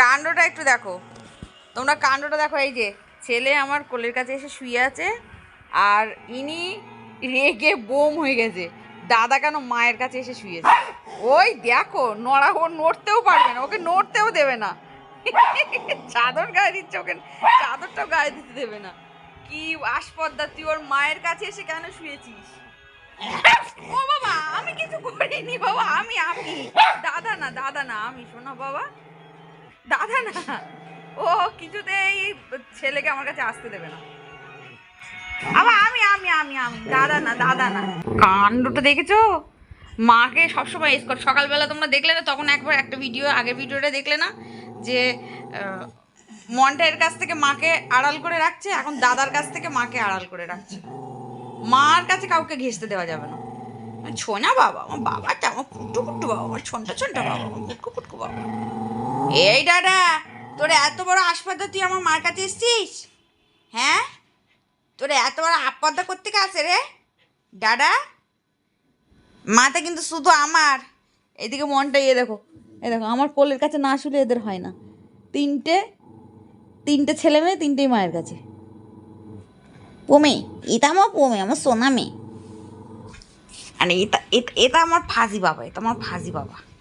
কাণ্ডটা একটু দেখো। তোমরা কাণ্ডটা দেখো, এই যে ছেলে আমার কোলের কাছে এসে শুয়ে আছে, আর ইনি রেগে বোম হয়ে গেছে। দাদা কেন মায়ের কাছে এসে শুয়েছে? ওই দেখো, নড়া ও নড়তেও পারবে না, ওকে নড়তেও দেবে না। চাদর গায়ে দিচ্ছে ওকে, চাদরটাও গায়ে দিতে দেবে না। কি আস্পর্দা তুই ওর মায়ের কাছে এসে কেন শুয়েছিস? ও বাবা, আমি কিছু করিনি বাবা, আমি আমি। দাদা না দাদা না, আমি শোনা বাবা। দাদা না। ও কিছুতেই ছেলেকে আমার কাছে আসতে দেবে না। আবার আমি আমি আমি আমি, দাদা না দাদা না। কাণ্ডটা দেখেছ? মাকে সবসময় এসকট সকালবেলা তোমরা দেখলে না, তখন একবার একটা ভিডিও আগের ভিডিওটা দেখলে না, যে মন্টাইয়ের কাছ থেকে মাকে আড়াল করে রাখছে, এখন দাদার কাছ থেকে মাকে আড়াল করে রাখছে। মার কাছে কাউকে ঘেঁষতে দেওয়া যাবে না। ছোনা বাবা, আমার বাবাটা, আমার পুট্টু পুট্টু বাবা, আমার ছোনটা ছোনটা বাবা, আমার পুটকু পুটকু বাবা। এই দাদা, তোর এত বড় হাসপাতাল তুই আমার মার কাছে এসছিস? হ্যাঁ? তোর এত বড় আপদ্দা করতে আসে রে? দাদা, মাথা কিন্তু শুধু আমার। এদিকে মনটা ইয়ে দেখো এ দেখো, আমার কোলের কাছে না শুলে এদের হয় না। তিনটে তিনটে ছেলে মেয়ে, তিনটেই মায়ের কাছে। পমে, এটা আমার পমে, আমার সোনা মেয়ে। এটা, এটা- আমার ফাজি বাবা, এটা আমার ফাজি বাবা।